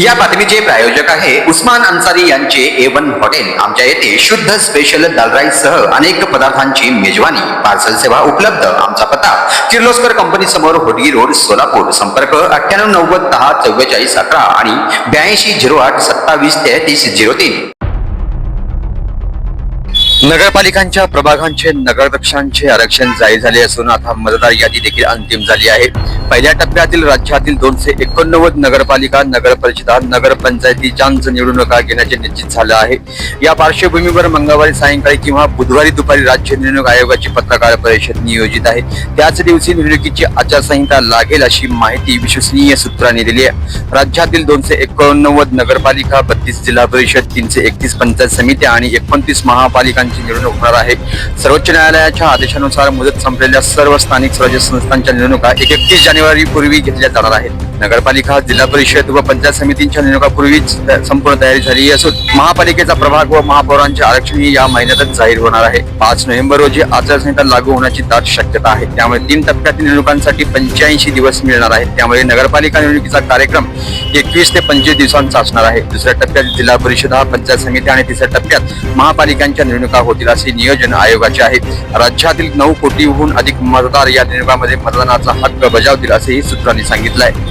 या बातमीचे प्रायोजक आहे उस्मान अन्सारी यांचे ए वन हॉटेल. आमच्या येथे शुद्ध स्पेशल दाल राईस सह अनेक पदार्थांची मेजवानी पार्सल सेवा उपलब्ध आमचा पत्ता किर्लोस्कर कंपनी समोर होडगी रोड सोलापूर. संपर्क अठ्ठ्याण्णव नव्वद दहा चव्वेचाळीस अकरा आणि ब्याऐंशी झिरो आठ सत्तावीस तेहतीस झिरो तीन. नगरपालिकांच्या प्रभागांचे नगरदक्षांचे आरक्षण जाहीर झाले असून आता मतदार यादी देखील अंतिम झाली आहे. पहिल्या टप्प्यातील राज्यातील दोनशे एकोणनव्वद नगरपालिका नगरपरिषदा नगरपंचायतीच्या निवडणुका घेण्याचे निश्चित झालं आहे. या पार्श्वभूमीवर मंगळवारी सायंकाळी किंवा बुधवारी दुपारी राज्य निवडणूक आयोगाची पत्रकार परिषद नियोजित आहे. त्याच दिवशी निवडणुकीची आचारसंहिता लागेल अशी माहिती विश्वसनीय सूत्रांनी दिली आहे. राज्यातील दोनशे एकोणनव्वद नगरपालिका बत्तीस जिल्हा परिषद तीनशे एकतीस पंचायत समित्या आणि एकोणतीस महापालिकांची निवडणूक होणार आहे. सर्वोच्च न्यायालयाच्या आदेशानुसार मुदत संपलेल्या सर्व स्थानिक स्वराज्य संस्थांच्या निवडणुका एकतीस जानेवारी पूर्वी घेतल्या जाणार आहेत. नगरपालिका जिल्हा परिषद व पंचायत समितींच्या निवडणुकापूर्वीच संपूर्ण तयारी झाली असून महापालिकेचा प्रभाग व महापौरांचे आरक्षणही या महिन्यातच जाहीर होणार आहे. पाच नोव्हेंबर रोजी आचारसंहिता लागू होण्याची दाट शक्यता आहे. त्यामुळे तीन टप्प्यातील निवडणुकांसाठी पंच्याऐंशी दिवस मिळणार आहेत. त्यामुळे नगरपालिका निवडणुकीचा कार्यक्रम एकवीस ते पंचवीस दिवसांचा असणार आहे. दुसऱ्या टप्प्यात जिल्हा परिषद पंचायत समिती आणि तिसऱ्या टप्प्यात महापालिकांच्या निवडणुका होतील असे नियोजन आयोगाचे आहे. राज्यातील नऊ कोटीहून अधिक मतदार या निवडणुकांमध्ये मतदानाचा हक्क बजावतील असेही सूत्रांनी सांगितलं आहे